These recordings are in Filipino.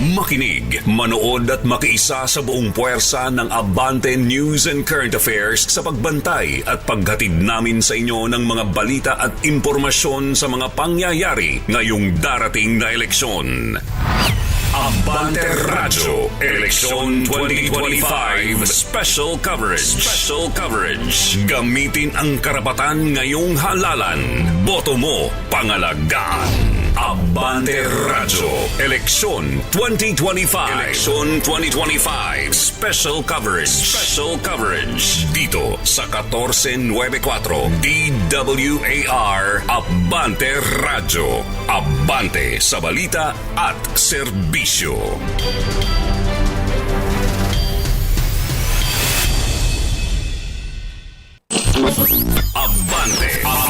Makinig, manood at makiisa sa buong puwersa ng Abante News and Current Affairs sa pagbantay at paghatid namin sa inyo ng mga balita at impormasyon sa mga pangyayari ngayong darating na eleksyon. Abante Radyo Eleksyon 2025 Special Coverage. Special Coverage. Gamitin ang karapatan ngayong halalan. Boto mo pangalagaan Abante Radyo Eleksyon 2025 Eleksyon 2025 Special Coverage. Special Coverage. Dito sa 1494 DWAR Abante Radyo Abante sa balita at serbisyo Abante Abante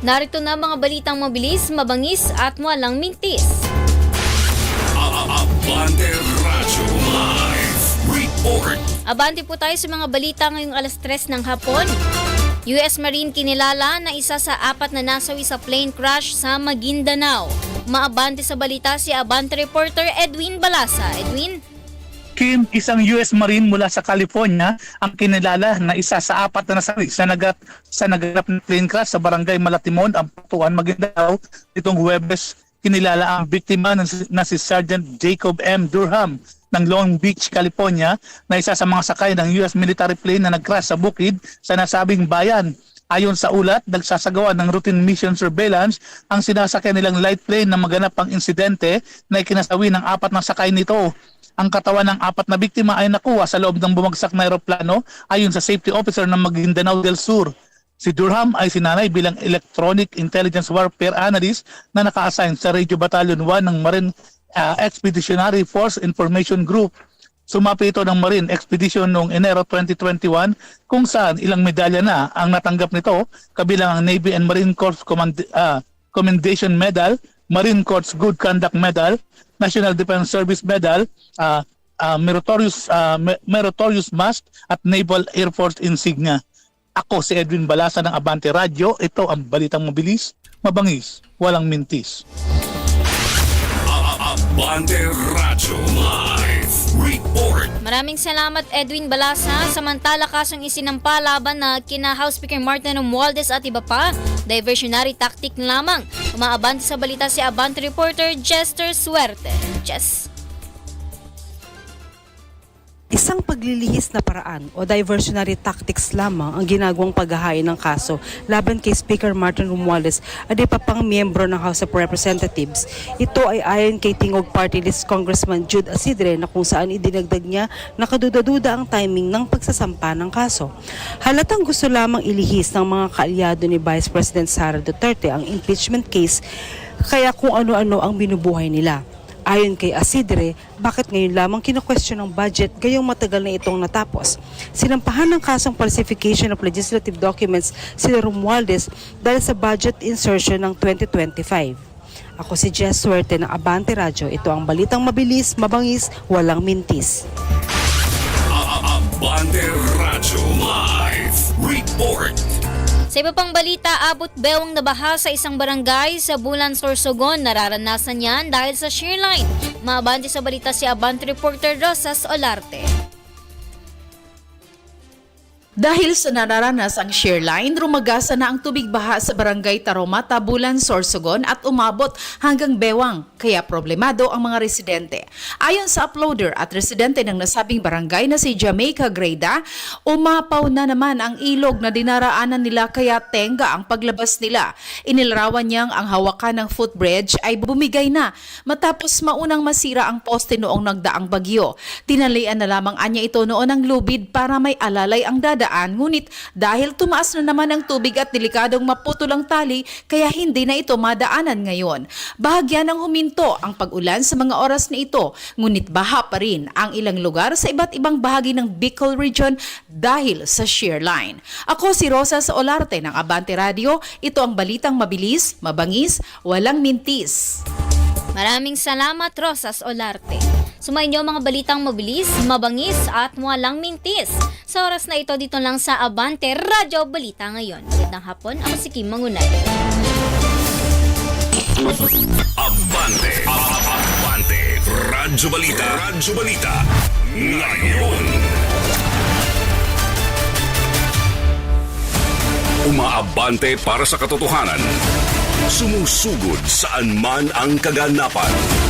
Narito na mga balitang mabilis, mabangis at walang mintis. Abante Radyo Live Report Abante po tayo sa mga balita ngayong alas 3 ng hapon. US Marine kinilala na isa sa apat na nasawi sa plane crash sa Maguindanao. Maabante sa balita si Abante reporter Edwin Balasa. Edwin? Kim, isang US Marine mula sa California ang kinilala na isa sa apat na nasawi sa nagat sa naganap na plane crash sa barangay Malatimon, Amputuan, Maguindanao itong Huwebes. Kinilala ang biktima na si, na si Sergeant Jacob M. Durham ng Long Beach, California na isa sa mga sakay ng US military plane na nag-crash sa bukid sa nasabing bayan. Ayon sa ulat, nagsasagawa ng routine mission surveillance ang sinasakyan nilang light plane na maganap ang insidente na ikinasawi ng apat na sakay nito. Ang katawan ng apat na biktima ay nakuha sa loob ng bumagsak na aeroplano ayon sa safety officer ng Maguindanao del Sur. Si Durham ay sinanay bilang Electronic Intelligence Warfare Analyst na naka-assign sa Radio Battalion 1 ng Marine uh, Expeditionary Force Information Group. Sumapi ito ng Marine Expedition noong Enero 2021 kung saan ilang medalya na ang natanggap nito kabilang ang Navy and Marine Corps Command- ah, Commendation Medal, Marine Corps Good Conduct Medal, National Defense Service Medal, ah, ah, Meritorious Me- Meritorious Mast at Naval Air Force Insignia. Ako si Edwin Balasa ng Abante Radio. Ito ang balitang mabilis, mabangis, walang mintis. Abante Radyo Live Report Maraming salamat Edwin Balasa. Samantala kasong isinampa laban na kina House Speaker Martin Romualdez at iba pa, diversionary tactic lamang. Umaabante sa balita si Abante reporter Jester Suerte. Jess. Isang paglilihis na paraan o diversionary tactics lamang ang ginagawang paghahain ng kaso laban kay Speaker Martin Romualdez at iba pang miyembro ng House of Representatives. Ito ay ayon kay Tingog Party List Congressman Jude Asidre na kung saan idinagdag niya na kaduda-duda ang timing ng pagsasampa ng kaso. Halatang gusto lamang ilihis ng mga kaalyado ni Vice President Sara Duterte ang impeachment case kaya kung ano-ano ang binubuhay nila. Ayon kay Asidre, bakit ngayon lamang kino-question ng budget gayong matagal na itong natapos? Sinampahan ng kasong falsification of legislative documents si Romualdez dahil sa budget insertion ng 2025. Ako si Jess Suerte ng Abante Radio. Ito ang balitang mabilis, mabangis, walang mintis. Abante Radyo Live Report Sa iba pang balita, abot bewang nabaha sa isang barangay sa Bulan, Sorsogon. Nararanasan yan dahil sa shear line. Maabante sa balita si Abante reporter Rosas Olarte. Dahil sa nararanas ang shear line, rumagasa na ang tubig baha sa barangay Taroma, Tabulan, Sorsogon at umabot hanggang Bewang, kaya problemado ang mga residente. Ayon sa uploader at residente ng nasabing barangay na si Jamaica Greda, umapaw na naman ang ilog na dinaraanan nila kaya tenga ang paglabas nila. Inilarawan niyang ang hawakan ng footbridge ay bumigay na matapos maunang masira ang poste noong nagdaang bagyo. Tinalian na lamang anya ito noon ng lubid para may alalay ang dada daan ngunit dahil tumaas na naman ang tubig at delikadong maputol ang tali kaya hindi na ito madaanan ngayon. Bahagya ng huminto ang pag-ulan sa mga oras na ito ngunit baha pa rin ang ilang lugar sa iba't ibang bahagi ng Bicol Region dahil sa shear line. Ako si Rosa sa Olarte ng Abante Radio. Ito ang balitang mabilis, mabangis, walang mintis. Maraming salamat, Rosas Olarte. Sumayin niyo mga balitang mabilis, mabangis at walang mintis. Sa oras na ito, dito lang sa Abante Radyo Balita ngayon. Magandang hapon, ako si Kim Mangunay. Abante. Abante. Radyo Balita. Radyo Balita. Ngayon. Umaabante para sa katotohanan. Sumusugod saan man ang kaganapan.